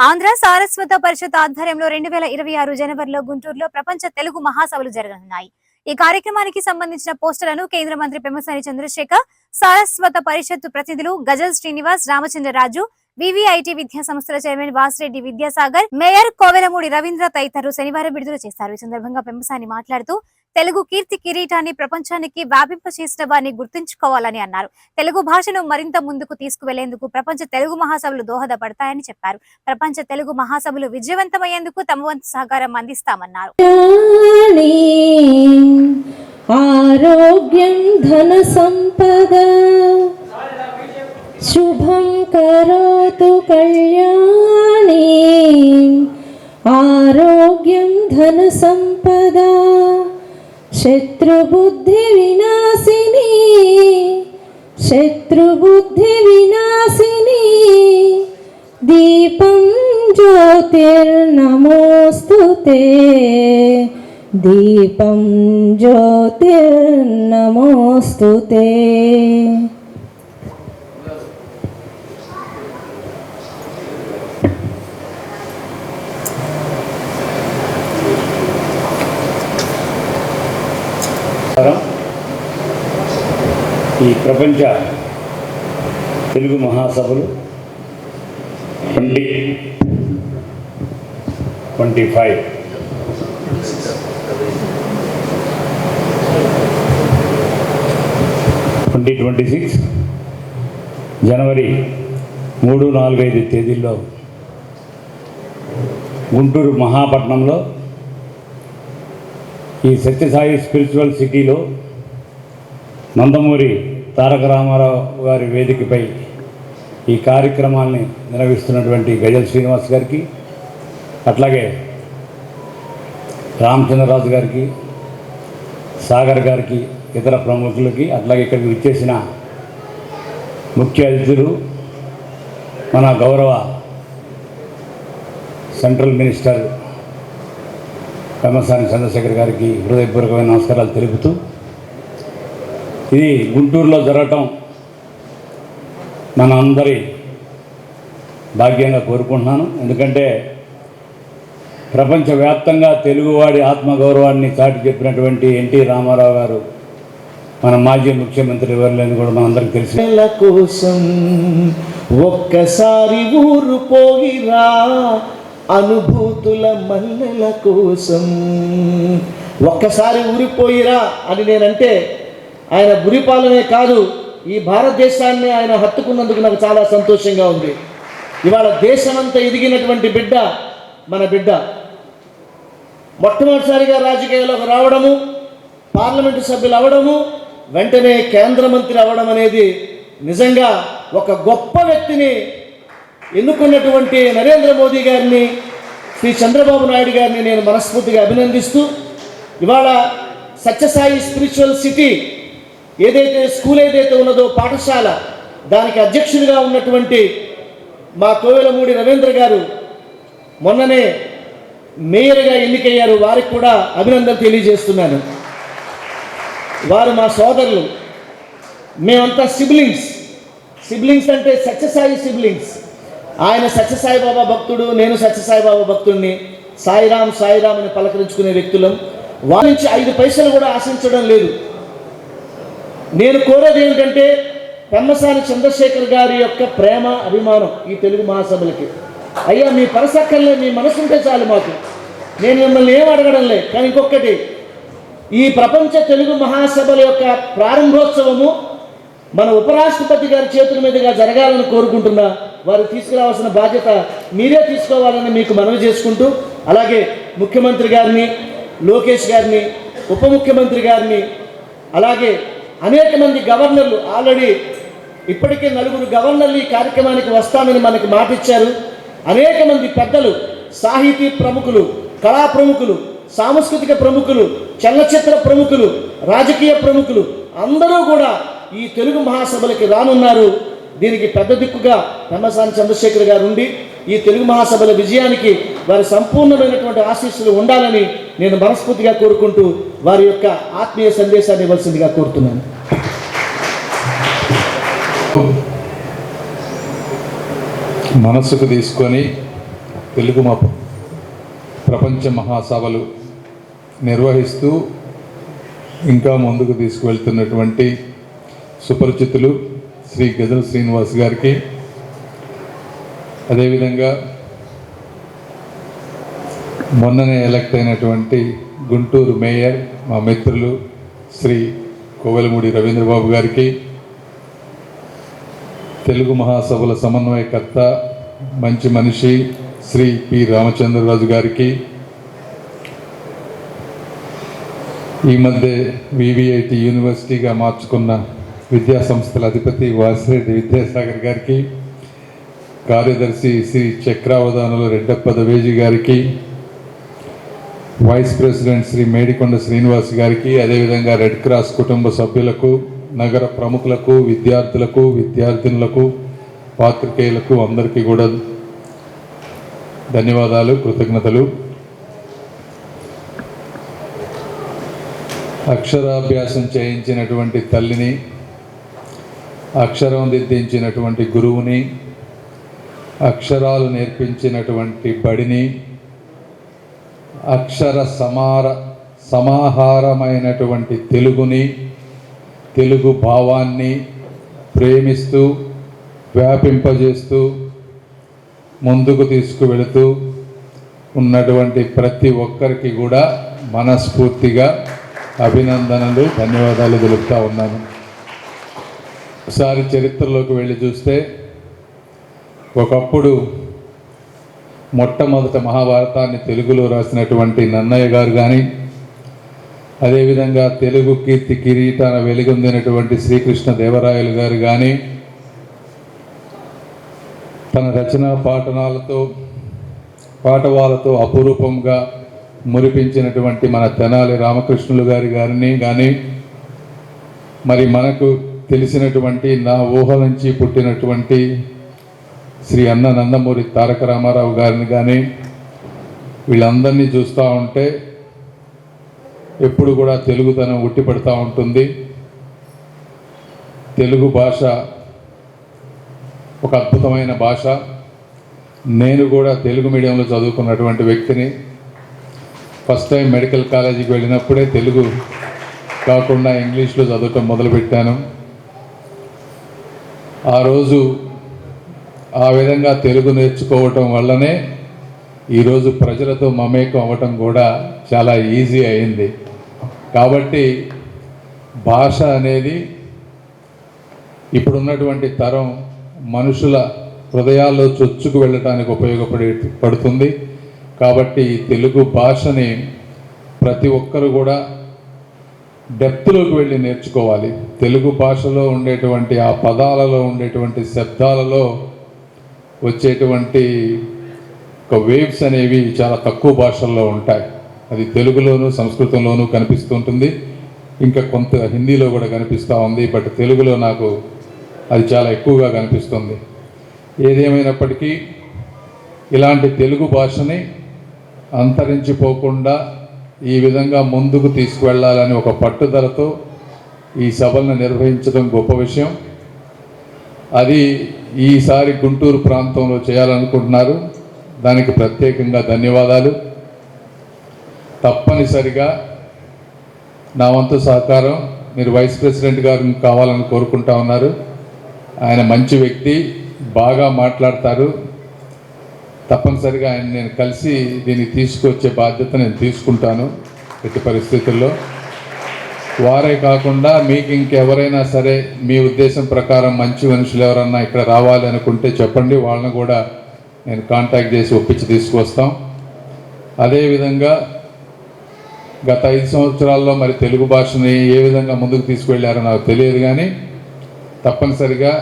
ఆంధ్ర సారస్వత పరిషత్ ఆధ్వర్యంలో రెండు వేల ఇరవై ఆరు జనవరిలో గుంటూరులో ప్రపంచ తెలుగు మహాసభలు జరగనున్నాయి. ఈ కార్యక్రమానికి సంబంధించిన పోస్టులను కేంద్ర మంత్రి పెమ్మసాని చంద్రశేఖర్ సారస్వత పరిషత్ ప్రతినిధులు గజల్ శ్రీనివాస్ రామచంద్రరాజు వివిఐటి విద్యా సంస్థల చైర్మన్ వాసిరెడ్డి విద్యాసాగర్ మేయర్ కోవెలమూడి రవీంద్ర తదితరులు శనివారం విడుదల చేశారు ఈ సందర్భంగా పెంపసాని మాట్లాడుతూ తెలుగు కీర్తి కిరీటాన్ని ప్రపంచానికి వ్యాపింపచేసిన వారిని గుర్తుంచుకోవాలని అన్నారు. తెలుగు భాషను మరింత ముందుకు తీసుకువెళ్ళేందుకు ప్రపంచ తెలుగు మహాసభలు దోహదపడతాయని చెప్పారు. ప్రపంచ తెలుగు మహాసభలు విజయవంతమయ్యేందుకు తమ వంతు సహకారం అందిస్తామన్నారు. ఆరోగ్యం ధన సంపద. శుభం కరోతు కళ్యాణి. ఆరోగ్యం ధన సంపద. శత్రుబుద్ధి వినాశిని. శత్రుబుద్ధి వినాశిని. దీపం జ్యోతిర్నమోస్తు దీపం జ్యోతిర్నమోస్తు ఈ ప్రపంచ తెలుగు మహాసభలు twenty twenty five twenty twenty six జనవరి మూడు నాలుగు ఐదు తేదీల్లో గుంటూరు మహాపట్నంలో ఈ సత్యసాయి స్పిరిచువల్ సిటీలో నందమూరి తారక రామారావు గారి వేదికపై ఈ కార్యక్రమాల్ని నిర్వహిస్తున్నటువంటి గజల్ శ్రీనివాస్ గారికి అట్లాగే రామచంద్రరాజు గారికి సాగర్ గారికి ఇతర ప్రముఖులకి అట్లాగే ఇక్కడికి విచ్చేసిన ముఖ్య అతిథులు మన గౌరవ సెంట్రల్ మినిస్టర్ పెమ్మసాని చంద్రశేఖర్ గారికి హృదయపూర్వకమైన నమస్కారాలు తెలుపుతూ ఇది గుంటూరులో జరగటం మన అందరి భాగ్యంగా కోరుకుంటున్నాను. ఎందుకంటే ప్రపంచవ్యాప్తంగా తెలుగువాడి ఆత్మగౌరవాన్ని చాటి చెప్పినటువంటి ఎన్టీ రామారావు గారు మన మాజీ ముఖ్యమంత్రి ఎవరులేని కూడా మనందరికి తెలిసి. కోసం ఒక్కసారి ఊరు పోయిరా అనుభూతుల మల్లెల కోసం. ఒక్కసారి ఊరిపోయిరా అని నేనంటే ఆయన గురిపాలనే కాదు ఈ భారతదేశాన్ని ఆయన హత్తుకున్నందుకు నాకు చాలా సంతోషంగా ఉంది. ఇవాళ దేశమంతా ఎదిగినటువంటి బిడ్డ మన బిడ్డ. మొట్టమొదటిసారిగా రాజకీయాల్లోకి రావడము పార్లమెంటు సభ్యులు అవడము వెంటనే కేంద్ర మంత్రి అవడం అనేది నిజంగా ఒక గొప్ప వ్యక్తిని ఎన్నుకున్నటువంటి నరేంద్ర మోదీ గారిని శ్రీ చంద్రబాబు నాయుడు గారిని నేను మనస్ఫూర్తిగా అభినందిస్తూ ఇవాళ సత్యసాయి స్పిరిచువల్ సిటీ ఏదైతే స్కూల్ ఏదైతే ఉన్నదో పాఠశాల దానికి అధ్యక్షుడిగా ఉన్నటువంటి మా కోవెలమూడి రవీంద్ర గారు మొన్ననే మేయర్గా ఎన్నికయ్యారు. వారికి కూడా అభినందనలు తెలియజేస్తున్నాను. వారు మా సోదరులు. మేమంతా సిబ్లింగ్స్. సిబ్లింగ్స్ అంటే సత్యసాయి సిబ్లింగ్స్. ఆయన సత్యసాయి బాబా భక్తుడు నేను సత్యసాయి బాబా భక్తుడిని సాయిరామ్ సాయిరామ్ అని పలకరించుకునే వ్యక్తులం. వారి నుంచి ఐదు పైసలు కూడా ఆశించడం లేదు. నేను కోరేది ఏంటంటే పెమ్మసాని చంద్రశేఖర్ గారి యొక్క ప్రేమ అభిమానం ఈ తెలుగు మహాసభలకి. అయ్యా మీ పరసక్కర్లే మీ మనసు ఉంటే చాలు మాకు. నేను మిమ్మల్ని ఏం అడగడం లేదు. కానీ ఇంకొకటి ఈ ప్రపంచ తెలుగు మహాసభల యొక్క ప్రారంభోత్సవము మన ఉపరాష్ట్రపతి గారి చేతుల మీదుగా జరగాలని కోరుకుంటున్నా. వారు తీసుకురావాల్సిన బాధ్యత మీరే తీసుకోవాలని మీకు మనవి చేసుకుంటూ అలాగే ముఖ్యమంత్రి గారిని లోకేష్ గారిని ఉప ముఖ్యమంత్రి గారిని అలాగే అనేక మంది గవర్నర్లు ఆల్రెడీ ఇప్పటికే నలుగురు గవర్నర్లు ఈ కార్యక్రమానికి వస్తామని మనకి మాటిచ్చారు. అనేక మంది పెద్దలు సాహితీ ప్రముఖులు కళా ప్రముఖులు సాంస్కృతిక ప్రముఖులు చలనచిత్ర ప్రముఖులు రాజకీయ ప్రముఖులు అందరూ కూడా ఈ తెలుగు మహాసభలకి రానున్నారు. దీనికి పెద్ద దిక్కుగా పెమ్మసాని చంద్రశేఖర్ గారు ఉండి ఈ తెలుగు మహాసభల విజయానికి వారి సంపూర్ణమైనటువంటి ఆశీస్సులు ఉండాలని నేను మనస్ఫూర్తిగా కోరుకుంటూ వారి యొక్క ఆత్మీయ సందేశాన్ని ఇవ్వాల్సిందిగా కోరుతున్నాను. మనసుకు తీసుకొని తెలుగు మా ప్రపంచ మహాసభలు నిర్వహిస్తూ ఇంకా ముందుకు తీసుకువెళ్తున్నటువంటి సుపరిచితులు శ్రీ గజల్ శ్రీనివాస్ గారికి. అదేవిధంగా మొన్ననే ఎలక్ట్ అయినటువంటి గుంటూరు మేయర్ మా మిత్రులు శ్రీ కోవెలమూడి రవీంద్రబాబు గారికి తెలుగు మహాసభల సమన్వయకర్త మంచి మనిషి శ్రీ పి. రామచంద్రరాజు గారికి ఈ మధ్య వివిఐటి యూనివర్సిటీగా మార్చుకున్న విద్యా సంస్థల అధిపతి వాసిరెడ్డి విద్యాసాగర్ గారికి కార్యదర్శి శ్రీ చక్రావధానుల రెడ్డప్ప దవేజీ గారికి వైస్ ప్రెసిడెంట్ శ్రీ మేడికొండ శ్రీనివాస్ గారికి అదేవిధంగా రెడ్ క్రాస్ కుటుంబ సభ్యులకు నగర ప్రముఖులకు విద్యార్థులకు విద్యార్థినులకు పాత్రికేయులకు అందరికీ కూడా ధన్యవాదాలు కృతజ్ఞతలు. అక్షరాభ్యాసం చేయించినటువంటి తల్లిని అక్షరం దిద్దించినటువంటి గురువుని అక్షరాలు నేర్పించినటువంటి బడిని అక్షర సమార సమాహారమైనటువంటి తెలుగుని తెలుగు భావాన్ని ప్రేమిస్తూ వ్యాపింపజేస్తూ ముందుకు తీసుకువెళుతూ ఉన్నటువంటి ప్రతి ఒక్కరికి కూడా మనస్ఫూర్తిగా అభినందనలు ధన్యవాదాలు తెలుపుతా ఉన్నాను. ఒకసారి చరిత్రలోకి వెళ్ళి చూస్తే ఒకప్పుడు మొట్టమొదట మహాభారతాన్ని తెలుగులో రాసినటువంటి నన్నయ్య గారు కానీ అదేవిధంగా తెలుగు కీర్తి కిరీటాన వెలుగొందినటువంటి శ్రీకృష్ణ దేవరాయలు గారు కానీ తన రచనా పాఠనాలతో పాఠవాలతో అపురూపంగా మురిపించినటువంటి మన తెనాలి రామకృష్ణులు గారి గారిని కానీ మరి మనకు తెలిసినటువంటి నా ఊహ నుంచి పుట్టినటువంటి శ్రీ అన్న నందమూరి తారక రామారావు గారిని కానీ వీళ్ళందరినీ చూస్తూ ఉంటే ఎప్పుడు కూడా తెలుగుతనం ఉట్టిపడుతూ ఉంటుంది. తెలుగు భాష ఒక అద్భుతమైన భాష. నేను కూడా తెలుగు మీడియంలో చదువుకున్నటువంటి వ్యక్తిని. ఫస్ట్ టైం మెడికల్ కాలేజీకి వెళ్ళినప్పుడే తెలుగు కాకుండా ఇంగ్లీష్లో చదవటం మొదలుపెట్టాను. ఆ రోజు ఆ విధంగా తెలుగు నేర్చుకోవటం వల్లనే ఈరోజు ప్రజలతో మమేకం అవ్వటం కూడా చాలా ఈజీ అయింది. కాబట్టి భాష అనేది ఇప్పుడున్నటువంటి తరం మనుషుల హృదయాల్లో చొచ్చుకు వెళ్ళటానికి ఉపయోగపడే పడుతుంది. కాబట్టి తెలుగు భాషని ప్రతి ఒక్కరు కూడా డెప్త్లోకి వెళ్ళి నేర్చుకోవాలి. తెలుగు భాషలో ఉండేటువంటి ఆ పదాలలో ఉండేటువంటి శబ్దాలలో వచ్చేటువంటి ఒక వేవ్స్ అనేవి చాలా తక్కువ భాషల్లో ఉంటాయి. అది తెలుగులోను సంస్కృతంలోనూ కనిపిస్తుంటుంది. ఇంకా కొంత హిందీలో కూడా కనిపిస్తూ ఉంది బట్ తెలుగులో నాకు అది చాలా ఎక్కువగా కనిపిస్తుంది. ఏదేమైనప్పటికీ ఇలాంటి తెలుగు భాషని అంతరించిపోకుండా ఈ విధంగా ముందుకు తీసుకువెళ్ళాలని ఒక పట్టుదలతో ఈ సభలను నిర్వహించడం గొప్ప విషయం. అది ఈసారి గుంటూరు ప్రాంతంలో చేయాలనుకుంటున్నారు. దానికి ప్రత్యేకంగా ధన్యవాదాలు. తప్పనిసరిగా నా వంతు సహకారం మీరు వైస్ ప్రెసిడెంట్ గారు కావాలని కోరుకుంటా ఉన్నారు. ఆయన మంచి వ్యక్తి బాగా మాట్లాడతారు. తప్పనిసరిగా ఆయన నేను కలిసి దీన్ని తీసుకొచ్చే బాధ్యత నేను తీసుకుంటాను. ఎట్టి పరిస్థితుల్లో వారే కాకుండా మీకు ఇంకెవరైనా సరే మీ ఉద్దేశం ప్రకారం మంచి మనుషులు ఎవరన్నా ఇక్కడ రావాలి అనుకుంటే చెప్పండి. వాళ్ళని కూడా నేను కాంటాక్ట్ చేసి ఒప్పించి తీసుకొస్తాం. అదేవిధంగా గత ఐదు సంవత్సరాల్లో మరి తెలుగు భాషని ఏ విధంగా ముందుకు తీసుకువెళ్ళారో నాకు తెలియదు కానీ తప్పనిసరిగా